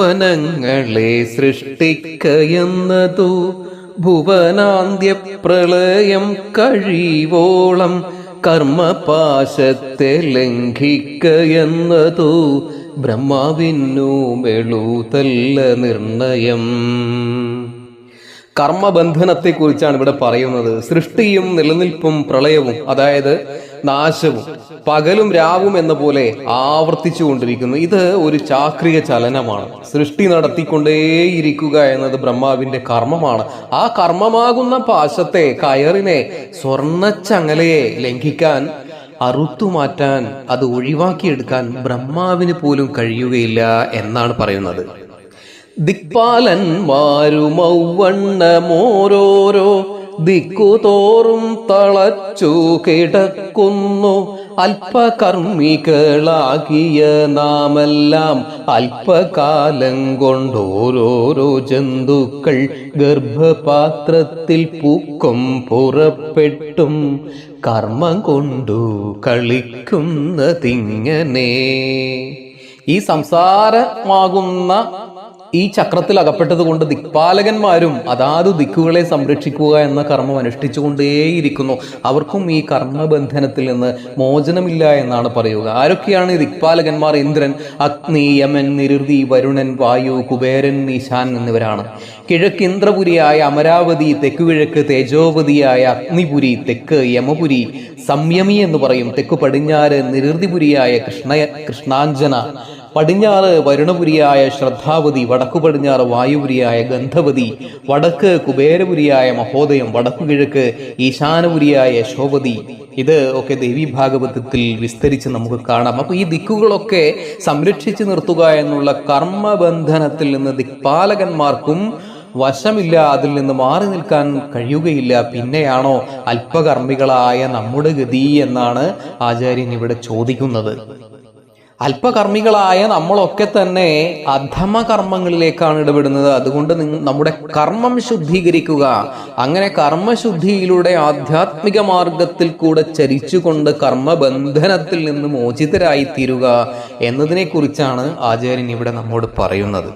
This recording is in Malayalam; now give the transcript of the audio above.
ഭുവനങ്ങളെ സൃഷ്ടിക്കയെന്നതു ഭുവനാന്ത്യ പ്രളയം കഴിവോളം കർമ്മപാശത്തെ ലംഘിക്കയെന്നതു ബ്രഹ്മാവിനു മെളൂതല്ല നിർണയം. കർമ്മബന്ധനത്തെക്കുറിച്ചാണ് ഇവിടെ പറയുന്നത്. സൃഷ്ടിയും നിലനിൽപ്പും പ്രളയവും അതായത് നാശവും പകലും രാവും എന്ന പോലെ ആവർത്തിച്ചു കൊണ്ടിരിക്കുന്നു. ഇത് ഒരു ചാക്രിക ചലനമാണ്. സൃഷ്ടി നടത്തിക്കൊണ്ടേയിരിക്കുക എന്നത് ബ്രഹ്മാവിന്റെ കർമ്മമാണ്. ആ കർമ്മമാകുന്ന പാശത്തെ കയറിനെ സ്വർണച്ചങ്ങലയെ ലംഘിക്കാൻ അറുത്തുമാറ്റാൻ അത് ഒഴിവാക്കിയെടുക്കാൻ ബ്രഹ്മാവിന് പോലും കഴിയുകയില്ല എന്നാണ് പറയുന്നത്. ദിക്പാലന്മാരുമൗവണ്ണമോരോരോ ദിക്കുതോറും തളച്ചു കിടക്കുന്നു അല്പകർമ്മികളാകിയ നാമെല്ലാം അല്പകാലം കൊണ്ടോരോരോ ജന്തുക്കൾ ഗർഭപാത്രത്തിൽ പൂക്കും പുറപ്പെട്ടും കർമ്മം കൊണ്ടു കളിക്കുന്നതിങ്ങനെ. ഈ സംസാരമാകുന്ന ഈ ചക്രത്തിൽ അകപ്പെട്ടത് കൊണ്ട് ദിക്പാലകന്മാരും അതാത് ദിക്കുകളെ സംരക്ഷിക്കുക എന്ന കർമ്മം അനുഷ്ഠിച്ചുകൊണ്ടേയിരിക്കുന്നു. അവർക്കും ഈ കർമ്മബന്ധനത്തിൽ നിന്ന് മോചനമില്ല എന്നാണ് പറയുക. ആരൊക്കെയാണ് ഈ ദിക്പാലകന്മാർ? ഇന്ദ്രൻ അഗ്നി യമൻ നിരുതി വരുണൻ വായു കുബേരൻ ഈശാൻ എന്നിവരാണ്. കിഴക്ക് ഇന്ദ്രപുരിയായ അമരാവതി തെക്കുകിഴക്ക് തേജോവതിയായ അഗ്നിപുരി തെക്ക് യമപുരി സംയമി എന്ന് പറയും. തെക്കു പടിഞ്ഞാറ് നിരുതിപുരിയായ കൃഷ്ണ കൃഷ്ണാഞ്ജന പടിഞ്ഞാറ് വരുണപുരിയായ ശ്രദ്ധാവതി വടക്കു പടിഞ്ഞാറ് വായുപുരിയായ ഗന്ധവതി വടക്ക് കുബേരപുരിയായ മഹോദയം വടക്കു കിഴക്ക് ഈശാനപുരിയായ യശോവതി. ഇത് ഒക്കെ ദേവി ഭാഗവതത്തിൽ വിസ്തരിച്ച് നമുക്ക് കാണാം. അപ്പൊ ഈ ദിക്കുകളൊക്കെ സംരക്ഷിച്ചു നിർത്തുക എന്നുള്ള കർമ്മബന്ധനത്തിൽ നിന്ന് ദിക്പാലകന്മാർക്കും വശമില്ല അതിൽ നിന്ന് മാറി നിൽക്കാൻ കഴിയുകയില്ല. പിന്നെയാണോ അല്പകർമ്മികളായ നമ്മുടെ ഗതി എന്നാണ് ആചാര്യൻ ഇവിടെ ചോദിക്കുന്നത്. അല്പകർമ്മികളായ നമ്മളൊക്കെ തന്നെ അധമ കർമ്മങ്ങളിലേക്കാണ് ഇടപെടുന്നത്. അതുകൊണ്ട് നമ്മുടെ കർമ്മം ശുദ്ധീകരിക്കുക. അങ്ങനെ കർമ്മശുദ്ധിയിലൂടെ ആധ്യാത്മിക മാർഗത്തിൽ കൂടെ ചരിച്ചുകൊണ്ട് കർമ്മബന്ധനത്തിൽ നിന്ന് മോചിതരായി തീരുക എന്നതിനെ കുറിച്ചാണ് ആചാര്യൻ ഇവിടെ നമ്മോട് പറയുന്നത്.